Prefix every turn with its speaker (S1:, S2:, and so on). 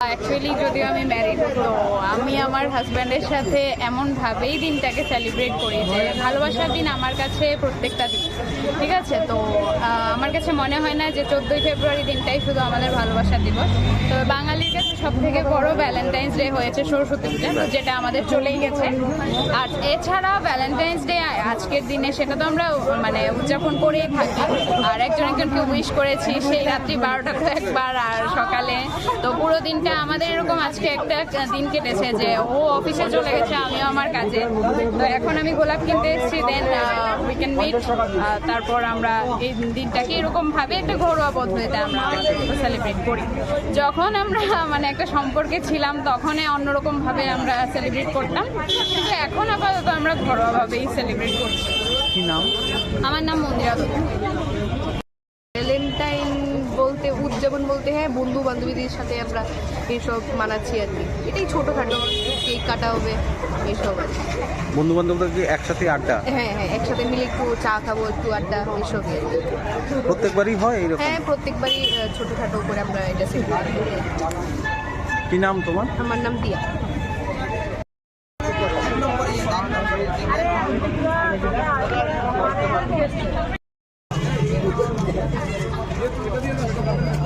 S1: Actually যদিও আমি married তো আমি আমার হাজব্যান্ডের সাথে এমনভাবেই দিনটাকে সেলিব্রেট করি যে ভালোবাসার দিন আমার কাছে প্রত্যেকটা দিন। ঠিক আছে? তো আমার কাছে মনে হয় না যে চোদ্দোই ফেব্রুয়ারি দিনটাই শুধু আমাদের ভালোবাসার দিবস। তো বাঙালির কাছে সব থেকে বড় ভ্যালেন্টাইন্স ডে হয়েছে সরস্বতী পূজা, যেটা আমাদের চলেই গেছে। আর এছাড়া ভ্যালেন্টাইন্স ডে আজকের দিনে সেটা তো আমরা মানে উদযাপন করেই থাকি। একজন একজনকে উইশ করেছি সেই রাত্রি বারোটা তো একবার আর সকালে। তো পুরো দিনটা আমাদের এরকম আজকে একটা দিন কেটেছে যে ও অফিসে চলে গেছে আমিও আমার কাজে। তো এখন আমি গোলাপ কিনতে এসেছি দেন উইকেন্ড মিট তারপর আমরা এই দিনটাকে এরকম ভাবে একটা ঘরোয়া পদ্ধতিতে আমরা সেলিব্রেট করি। যখন আমরা মানে একটা সম্পর্কে ছিলাম তখনই অন্যরকম ভাবে আমরা সেলিব্রেট করতাম। কিন্তু এখন আপাতত আমরা ঘরোয়াভাবেই সেলিব্রেট করছি।
S2: কি নাম?
S1: আমার নাম মন্দিরা দত্ত।
S3: বলতে উদযাপন বলতে হ্যাঁ বন্ধু বান্ধবীদের সাথে আমরা এইসব মানাচ্ছি আর কি। এটাই ছোটোখাটো কেক কাটা হবে এইসব আর কি।
S2: বন্ধু বান্ধবদের কি একসাথে আড্ডা?
S3: হ্যাঁ হ্যাঁ একসাথে মিলে একটু চা খাব একটু আড্ডা কি।
S2: প্রত্যেকবারই হয় এইরকম
S3: হ্যাঁ প্রত্যেকবারই ছোটোখাটো করে আমরা এটা সেলিব্রেট করি।
S2: কি নাম তোমার?
S3: আমার নাম দিয়া Thank you.